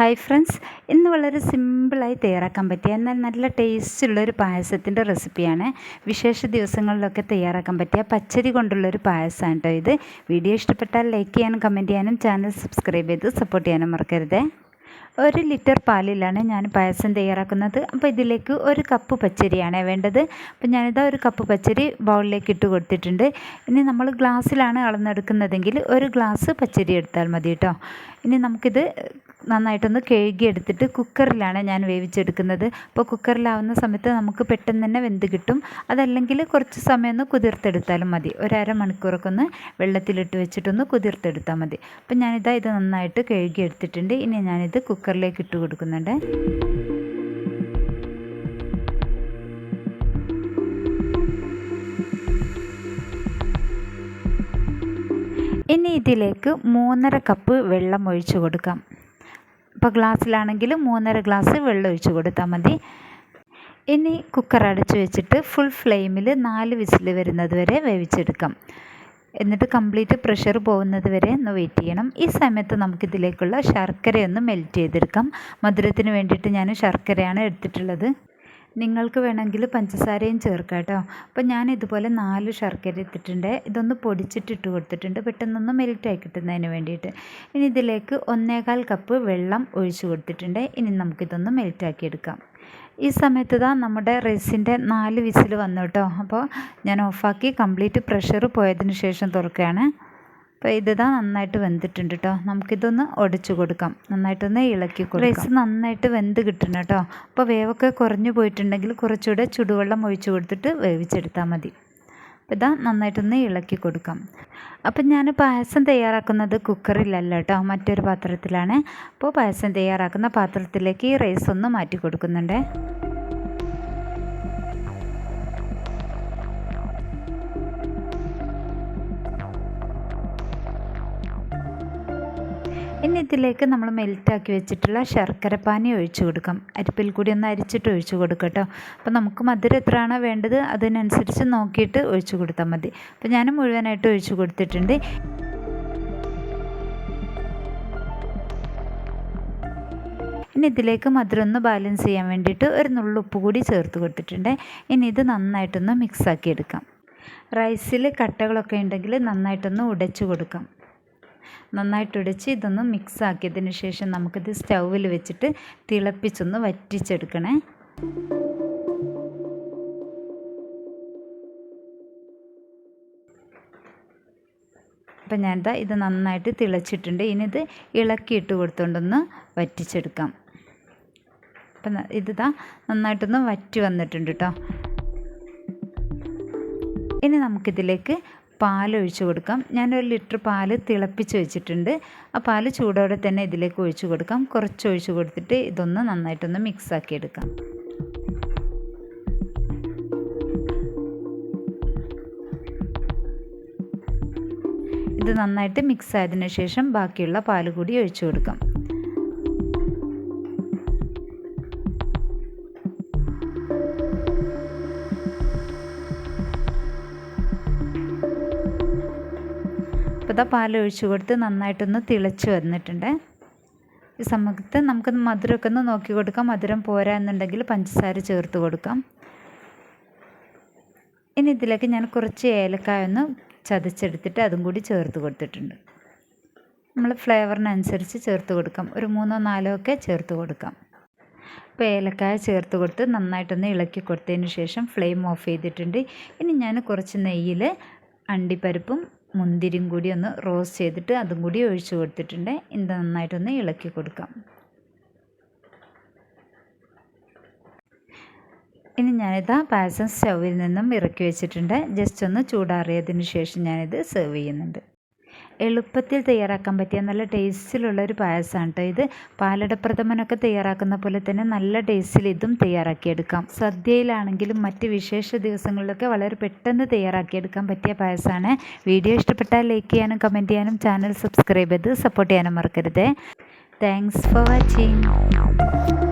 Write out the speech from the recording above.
Hi friends ഇന്ന് വളരെ സിമ്പിളായി തയ്യാറാക്കാൻ പറ്റിയ എന്നാൽ നല്ല ടേസ്റ്റുള്ള ഒരു പായസത്തിന്റെ റെസിപ്പിയാണ്. വിശേഷ ദിവസങ്ങളിലൊക്കെ തയ്യാറാക്കാൻ പറ്റിയ പച്ചരി കൊണ്ടുള്ളൊരു പായസമാണ് കേട്ടോ ഇത്. വീഡിയോ ഇഷ്ടപ്പെട്ടാൽ ലൈക്ക് ചെയ്യാനും കമന്റ് ചെയ്യാനും ചാനൽ സബ്സ്ക്രൈബ് ചെയ്ത് സപ്പോർട്ട് ചെയ്യാനും മറക്കരുത്. ഒരു ലിറ്റർ പാലിലാണ് ഞാൻ പായസം തയ്യാറാക്കുന്നത്. അപ്പോൾ ഇതിലേക്ക് ഒരു കപ്പ് പച്ചരിയാണ് വേണ്ടത്. അപ്പോൾ ഞാനിതാ ഒരു കപ്പ് പച്ചരി ബൗളിലേക്ക് ഇട്ട് കൊടുത്തിട്ടുണ്ട്. ഇനി നമ്മൾ ഗ്ലാസ്സിലാണ് അളന്നെടുക്കുന്നതെങ്കിൽ ഒരു ഗ്ലാസ് പച്ചരി എടുത്താൽ മതി കേട്ടോ. ഇനി നമുക്കിത് നന്നായിട്ടൊന്ന് കഴുകി എടുത്തിട്ട് കുക്കറിലാണ് ഞാൻ വേവിച്ചെടുക്കുന്നത്. അപ്പോൾ കുക്കറിലാവുന്ന സമയത്ത് നമുക്ക് പെട്ടെന്ന് തന്നെ വെന്ത് കിട്ടും. അതല്ലെങ്കിൽ കുറച്ച് സമയം ഒന്ന് കുതിർത്തെടുത്താലും മതി. ഒരര മണിക്കൂറൊക്കെ ഒന്ന് വെള്ളത്തിലിട്ട് വെച്ചിട്ടൊന്ന് കുതിർത്തെടുത്താൽ മതി. അപ്പോൾ ഞാനിതാ ഇത് നന്നായിട്ട് കഴുകി എടുത്തിട്ടുണ്ട് ഇനി ഞാനിത് കുക്കറിലേക്ക് ഇട്ട് കൊടുക്കുന്നുണ്ട്. ഇനി ഇതിലേക്ക് മൂന്നര കപ്പ് വെള്ളം ഒഴിച്ചു കൊടുക്കാം. ഇപ്പോൾ ഗ്ലാസ്സിലാണെങ്കിൽ മൂന്നര ഗ്ലാസ് വെള്ളം ഒഴിച്ച് കൊടുത്താൽ മതി. ഇനി കുക്കർ അടച്ചു വെച്ചിട്ട് ഫുൾ ഫ്ലെയിമിൽ നാല് വിസിൽ വരുന്നത് വരെ വേവിച്ചെടുക്കാം. എന്നിട്ട് കംപ്ലീറ്റ് പ്രഷർ പോകുന്നത് വരെ ഒന്ന് വെയിറ്റ് ചെയ്യണം. ഈ സമയത്ത് നമുക്കിതിലേക്കുള്ള ശർക്കരയൊന്ന് മെൽറ്റ് ചെയ്തെടുക്കാം. മധുരത്തിന് വേണ്ടിയിട്ട് ഞാൻ ശർക്കരയാണ് എടുത്തിട്ടുള്ളത്. നിങ്ങൾക്ക് വേണമെങ്കിൽ പഞ്ചസാരയും ചേർക്കാം കേട്ടോ. അപ്പോൾ ഞാൻ ഇതുപോലെ നാല് ശർക്കര ഇട്ടിട്ടുണ്ട്. ഇതൊന്ന് പൊടിച്ചിട്ടിട്ട് കൊടുത്തിട്ടുണ്ട്. പെട്ടെന്നൊന്ന് മെൽറ്റായി കിട്ടുന്നതിന് വേണ്ടിയിട്ട്. ഇനി ഇതിലേക്ക് ഒന്നേകാൽ കപ്പ് വെള്ളം ഒഴിച്ചു കൊടുത്തിട്ടുണ്ട്. ഇനി നമുക്കിതൊന്ന് മെൽറ്റാക്കി എടുക്കാം. ഈ സമയത്ത് ഇതാ നമ്മുടെ റൈസിന്റെ നാല് വിസിൽ വന്നു കേട്ടോ. അപ്പോൾ ഞാൻ ഓഫാക്കി കംപ്ലീറ്റ് പ്രഷർ പോയതിന് ശേഷം തുറക്കുകയാണ്. അപ്പോൾ ഇതാ നന്നായിട്ട് വെന്തിട്ടുണ്ട് കേട്ടോ നമുക്കിതൊന്ന് ഒടിച്ചു കൊടുക്കാം. നന്നായിട്ടൊന്ന് ഇളക്കി കൊടുക്കാം. റൈസ് നന്നായിട്ട് വെന്ത് കിട്ടണം കേട്ടോ അപ്പോൾ വേവൊക്കെ കുറഞ്ഞു പോയിട്ടുണ്ടെങ്കിൽ കുറച്ചുകൂടെ ചുടുവെള്ളം ഒഴിച്ചു കൊടുത്തിട്ട് വേവിച്ചെടുത്താൽ മതി. അപ്പോൾ ഇതാ നന്നായിട്ടൊന്ന് ഇളക്കി കൊടുക്കാം. അപ്പം ഞാൻ പായസം തയ്യാറാക്കുന്നത് കുക്കറിലല്ല കേട്ടോ മറ്റൊരു പാത്രത്തിലാണ്. അപ്പോൾ പായസം തയ്യാറാക്കുന്ന പാത്രത്തിലേക്ക് ഈ റൈസ് ഒന്ന് മാറ്റി കൊടുക്കുന്നുണ്ട്. ഇനി ഇതിലേക്ക് നമ്മൾ മെൽറ്റാക്കി വെച്ചിട്ടുള്ള ശർക്കര പാനി ഒഴിച്ചു കൊടുക്കാം. അരിപ്പിൽ കൂടി ഒന്ന് അരിച്ചിട്ട് ഒഴിച്ചു കൊടുക്കുക കേട്ടോ അപ്പോൾ നമുക്ക് മധുരം എത്രയാണോ വേണ്ടത് അതിനനുസരിച്ച് നോക്കിയിട്ട് ഒഴിച്ചു കൊടുത്താൽ മതി. അപ്പോൾ ഞാൻ മുഴുവനായിട്ട് ഒഴിച്ചു കൊടുത്തിട്ടുണ്ട്. ഇനി ഇതിലേക്ക് മധുരം ഒന്ന് ബാലൻസ് ചെയ്യാൻ വേണ്ടിയിട്ട് ഒരു നുള്ളുപ്പ് കൂടി ചേർത്ത് കൊടുത്തിട്ടുണ്ട്. ഇനി ഇത് നന്നായിട്ടൊന്ന് മിക്സാക്കി എടുക്കാം. റൈസിൽ കട്ടകളൊക്കെ ഉണ്ടെങ്കിൽ നന്നായിട്ടൊന്ന് ഉടച്ചു കൊടുക്കാം. നന്നായിട്ട് ഉടച്ച് ഇതൊന്ന് മിക്സ് ആക്കിയതിന് ശേഷം നമുക്കിത് സ്റ്റൗവിൽ വെച്ചിട്ട് തിളപ്പിച്ചൊന്ന് വറ്റിച്ചെടുക്കണേ. അപ്പം ഞാൻ എന്താ ഇത് നന്നായിട്ട് തിളച്ചിട്ടുണ്ട്. ഇനി ഇത് ഇളക്കിയിട്ട് കൊടുത്തുകൊണ്ടൊന്ന് വറ്റിച്ചെടുക്കാം. അപ്പം ഇതാ നന്നായിട്ടൊന്ന് വറ്റി വന്നിട്ടുണ്ട് കേട്ടോ ഇനി നമുക്കിതിലേക്ക് പാൽ ഒഴിച്ച് കൊടുക്കാം. ഞാനൊരു ലിറ്റർ പാൽ തിളപ്പിച്ച് വെച്ചിട്ടുണ്ട്. ആ പാൽ ചൂടോടെ തന്നെ ഇതിലേക്ക് ഒഴിച്ചു കൊടുക്കാം. കുറച്ച് ഒഴിച്ച് കൊടുത്തിട്ട് ഇതൊന്ന് നന്നായിട്ടൊന്ന് മിക്സ് ആക്കി എടുക്കാം. ഇത് നന്നായിട്ട് മിക്സ് ആയതിനു ശേഷം ബാക്കിയുള്ള പാൽ കൂടി ഒഴിച്ചു കൊടുക്കാം. പാലൊഴിച്ച് പാൽ ഒഴിച്ചു കൊടുത്ത് നന്നായിട്ടൊന്ന് തിളച്ച് വന്നിട്ടുണ്ട്. ഈ സമയത്ത് നമുക്ക് മധുരമൊക്കെ ഒന്ന് നോക്കി കൊടുക്കാം. മധുരം പോരാ എന്നുണ്ടെങ്കിൽ പഞ്ചസാര ചേർത്ത് കൊടുക്കാം. ഇനി ഇതിലേക്ക് ഞാൻ കുറച്ച് ഏലക്കായ ഒന്ന് ചതച്ചെടുത്തിട്ട് അതും കൂടി ചേർത്ത് കൊടുത്തിട്ടുണ്ട്. നമ്മൾ ഫ്ലേവറിനനുസരിച്ച് ചേർത്ത് കൊടുക്കാം. ഒരു മൂന്നോ നാലോ ഒക്കെ ചേർത്ത് കൊടുക്കാം. അപ്പോൾ ഏലക്കായ ചേർത്ത് കൊടുത്ത് നന്നായിട്ടൊന്ന് ഇളക്കി കൊടുത്തതിന് ശേഷം ഫ്ലെയിം ഓഫ് ചെയ്തിട്ടുണ്ട്. ഇനി ഞാൻ കുറച്ച് നെയ്യിൽ അണ്ടിപ്പരിപ്പും മുന്തിരിയും കൂടി ഒന്ന് റോസ്റ്റ് ചെയ്തിട്ട് അതും കൂടി ഒഴിച്ചു കൊടുത്തിട്ടുണ്ട്. ഇത് നന്നായിട്ടൊന്ന് ഇളക്കി കൊടുക്കാം. ഇനി ഞാനിതാ പായസം സ്റ്റൗവിൽ നിന്നും ഇറക്കി വെച്ചിട്ടുണ്ട്. ജസ്റ്റ് ഒന്ന് ചൂടാറിയതിന് ശേഷം ഞാനിത് സെർവ് ചെയ്യുന്നുണ്ട്. എളുപ്പത്തിൽ തയ്യാറാക്കാൻ പറ്റിയ നല്ല ടേസ്റ്റിലുള്ള ഒരു പായസമാണ് കേട്ടോ ഇത്. പാലടപ്രഥമനൊക്കെ തയ്യാറാക്കുന്ന പോലെ തന്നെ നല്ല ടേസ്റ്റിൽ ഇതും തയ്യാറാക്കിയെടുക്കാം. സദ്യയിലാണെങ്കിലും മറ്റ് വിശേഷ ദിവസങ്ങളിലൊക്കെ വളരെ പെട്ടെന്ന് തയ്യാറാക്കിയെടുക്കാൻ പറ്റിയ പായസമാണ്. വീഡിയോ ഇഷ്ടപ്പെട്ടാൽ ലൈക്ക് ചെയ്യാനും കമന്റ് ചെയ്യാനും ചാനൽ സബ്സ്ക്രൈബ് ചെയ്ത് സപ്പോർട്ട് ചെയ്യാനും മറക്കരുത്. Thanks for watching